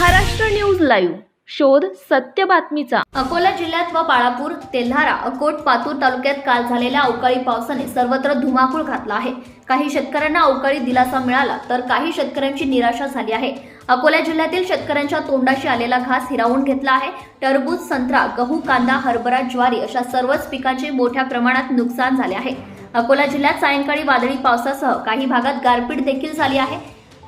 Maharashtra news live. शोध सत्य बातमीचा. अकोला जिल्ह्यात व बाळापूर तेल्हारा अकोट पातूर तालुक्यात काल झालेल्या अवकाळी पावसाने सर्वत्र धुमाकूळ घातला आहे. काही शेतकऱ्यांना अवकाळी दिलासा मिळाला तर काही शेतकऱ्यांची निराशा झाली आहे. अकोला जिल्ह्यातील शेतकऱ्यांच्या तोंडाशी आलेला घास हिरावून घेतला आहे. टरबूज संत्रा गहू कांदा हरभरा ज्वारी अशा सर्वच पिकांचे मोठ्या प्रमाणात नुकसान झाले आहे. अकोला जिल्ह्यात सायंकाळी वादळी पावसासह काही भागात गारपीट देखील झाली आहे.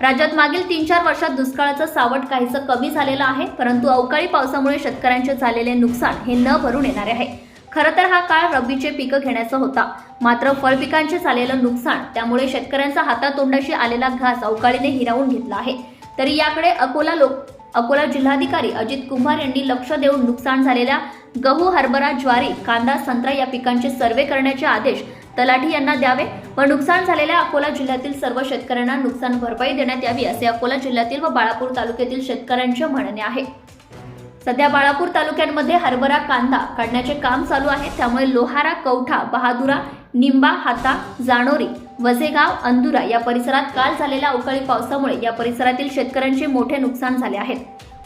राज्यात मागील तीन चार वर्षात दुष्काळाचं सावट काहीसं कमी झालेलं आहे परंतु अवकाळी पावसामुळे शेतकऱ्यांचे झालेले नुकसान हे न भरून येणारे आहे. खरं तर हा काळ रब्बीचे पिकं घेण्याचा होता. मात्र फळपिकांचे झालेलं नुकसान त्यामुळे शेतकऱ्यांचा हातातोंडाशी आलेला घास अवकाळीने हिरावून घेतला आहे. तरी याकडे अकोला लोक अकोला जिल्हाधिकारी अजित कुमार यांनी लक्ष देऊन नुकसान झालेल्या गहू हरभरा ज्वारी कांदा संत्रा या पिकांचे सर्वे करण्याचे आदेश तलाठी यांना द्यावे व नुकसान झालेल्या अकोला जिल्ह्यातील सर्व शेतकऱ्यांना नुकसान भरपाई देण्यात यावी असे अकोला जिल्ह्यातील व बाळापूर तालुक्यातील शेतकऱ्यांचे म्हणणे आहे. सध्या बाळापूर तालुक्यांमध्ये हरभरा कांदा काढण्याचे काम चालू आहे. त्यामुळे लोहारा कवठा बहादुरा निंबा हाता जाणोरी वझेगाव अंदुरा या परिसरात काल झालेल्या अवकाळी पावसामुळे या परिसरातील शेतकऱ्यांचे मोठे नुकसान झाले आहे.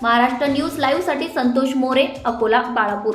महाराष्ट्र न्यूज लाईव्हसाठी संतोष मोरे अकोला बाळापूर.